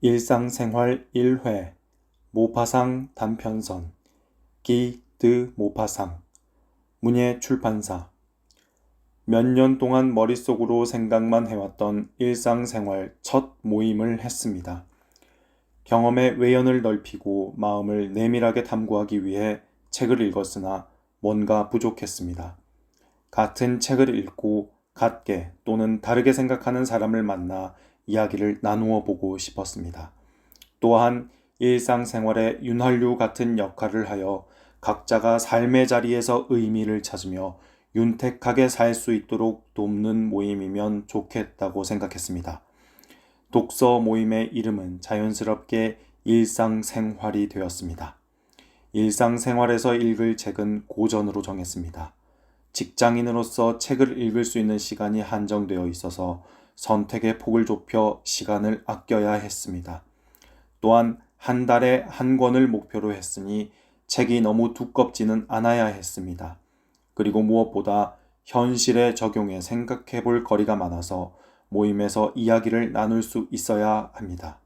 일상생활 1회 모파상 단편선 기드 모파상 문예 출판사 몇 년 동안 머릿속으로 생각만 해왔던 일상생활 첫 모임을 했습니다. 경험의 외연을 넓히고 마음을 내밀하게 탐구하기 위해 책을 읽었으나 뭔가 부족했습니다. 같은 책을 읽고 같게 또는 다르게 생각하는 사람을 만나 이야기를 나누어 보고 싶었습니다. 또한 일상생활의 윤활유 같은 역할을 하여 각자가 삶의 자리에서 의미를 찾으며 윤택하게 살 수 있도록 돕는 모임이면 좋겠다고 생각했습니다. 독서 모임의 이름은 자연스럽게 일상생활이 되었습니다. 일상생활에서 읽을 책은 고전으로 정했습니다. 직장인으로서 책을 읽을 수 있는 시간이 한정되어 있어서 선택의 폭을 좁혀 시간을 아껴야 했습니다. 또한 한 달에 한 권을 목표로 했으니 책이 너무 두껍지는 않아야 했습니다. 그리고 무엇보다 현실에 적용해 생각해 볼 거리가 많아서 모임에서 이야기를 나눌 수 있어야 합니다.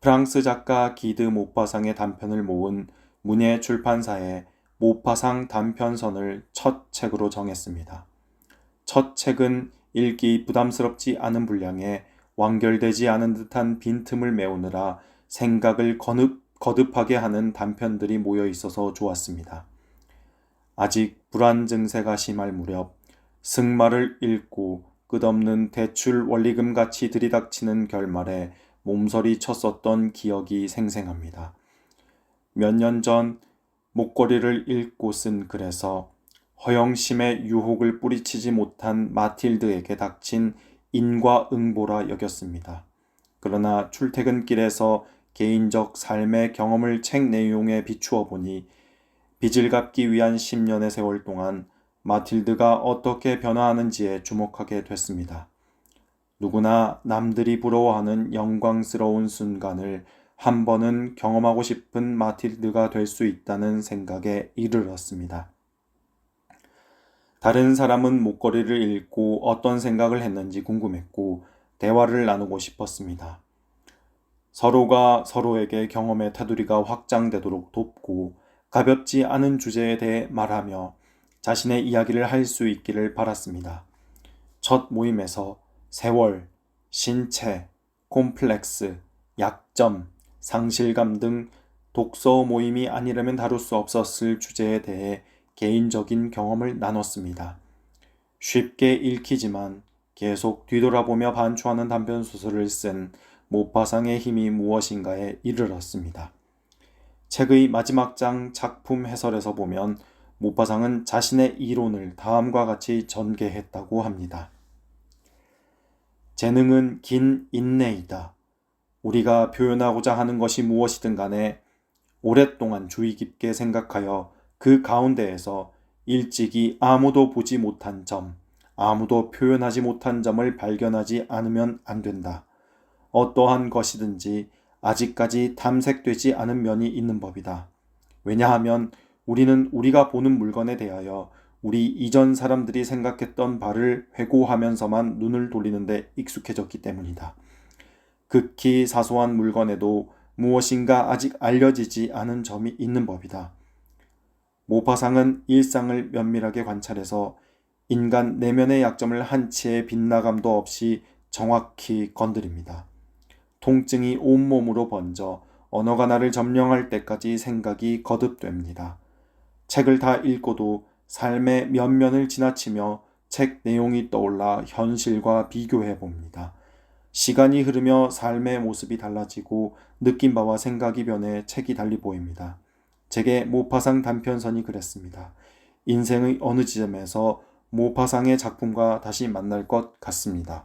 프랑스 작가 기드 모파상의 단편을 모은 문예 출판사의 모파상 단편선을 첫 책으로 정했습니다. 첫 책은 읽기 부담스럽지 않은 분량에 완결되지 않은 듯한 빈틈을 메우느라 생각을 거듭, 거듭하게 하는 단편들이 모여 있어서 좋았습니다. 아직 불안 증세가 심할 무렵 승마를 읽고 끝없는 대출 원리금 같이 들이닥치는 결말에 몸서리 쳤었던 기억이 생생합니다. 몇 년 전 목걸이를 읽고 쓴 글에서 허영심의 유혹을 뿌리치지 못한 마틸드에게 닥친 인과응보라 여겼습니다. 그러나 출퇴근길에서 개인적 삶의 경험을 책 내용에 비추어 보니 빚을 갚기 위한 10년의 세월 동안 마틸드가 어떻게 변화하는지에 주목하게 됐습니다. 누구나 남들이 부러워하는 영광스러운 순간을 한 번은 경험하고 싶은 마틸드가 될 수 있다는 생각에 이르렀습니다. 다른 사람은 목걸이를 읽고 어떤 생각을 했는지 궁금했고 대화를 나누고 싶었습니다. 서로가 서로에게 경험의 테두리가 확장되도록 돕고 가볍지 않은 주제에 대해 말하며 자신의 이야기를 할 수 있기를 바랐습니다. 첫 모임에서 세월, 신체, 콤플렉스, 약점, 상실감 등 독서 모임이 아니라면 다룰 수 없었을 주제에 대해 개인적인 경험을 나눴습니다. 쉽게 읽히지만 계속 뒤돌아보며 반추하는 단편 소설을 쓴 모파상의 힘이 무엇인가에 이르렀습니다. 책의 마지막 장 작품 해설에서 보면 모파상은 자신의 이론을 다음과 같이 전개했다고 합니다. 재능은 긴 인내이다. 우리가 표현하고자 하는 것이 무엇이든 간에 오랫동안 주의 깊게 생각하여 그 가운데에서 일찍이 아무도 보지 못한 점, 아무도 표현하지 못한 점을 발견하지 않으면 안 된다. 어떠한 것이든지 아직까지 탐색되지 않은 면이 있는 법이다. 왜냐하면 우리는 우리가 보는 물건에 대하여 우리 이전 사람들이 생각했던 바를 회고하면서만 눈을 돌리는데 익숙해졌기 때문이다. 극히 사소한 물건에도 무엇인가 아직 알려지지 않은 점이 있는 법이다. 모파상은 일상을 면밀하게 관찰해서 인간 내면의 약점을 한치의 빗나감도 없이 정확히 건드립니다. 통증이 온몸으로 번져 언어가 나를 점령할 때까지 생각이 거듭됩니다. 책을 다 읽고도 삶의 면면을 지나치며 책 내용이 떠올라 현실과 비교해 봅니다. 시간이 흐르며 삶의 모습이 달라지고 느낀 바와 생각이 변해 책이 달리 보입니다. 제게 모파상 단편선이 그랬습니다. 인생의 어느 지점에서 모파상의 작품과 다시 만날 것 같습니다.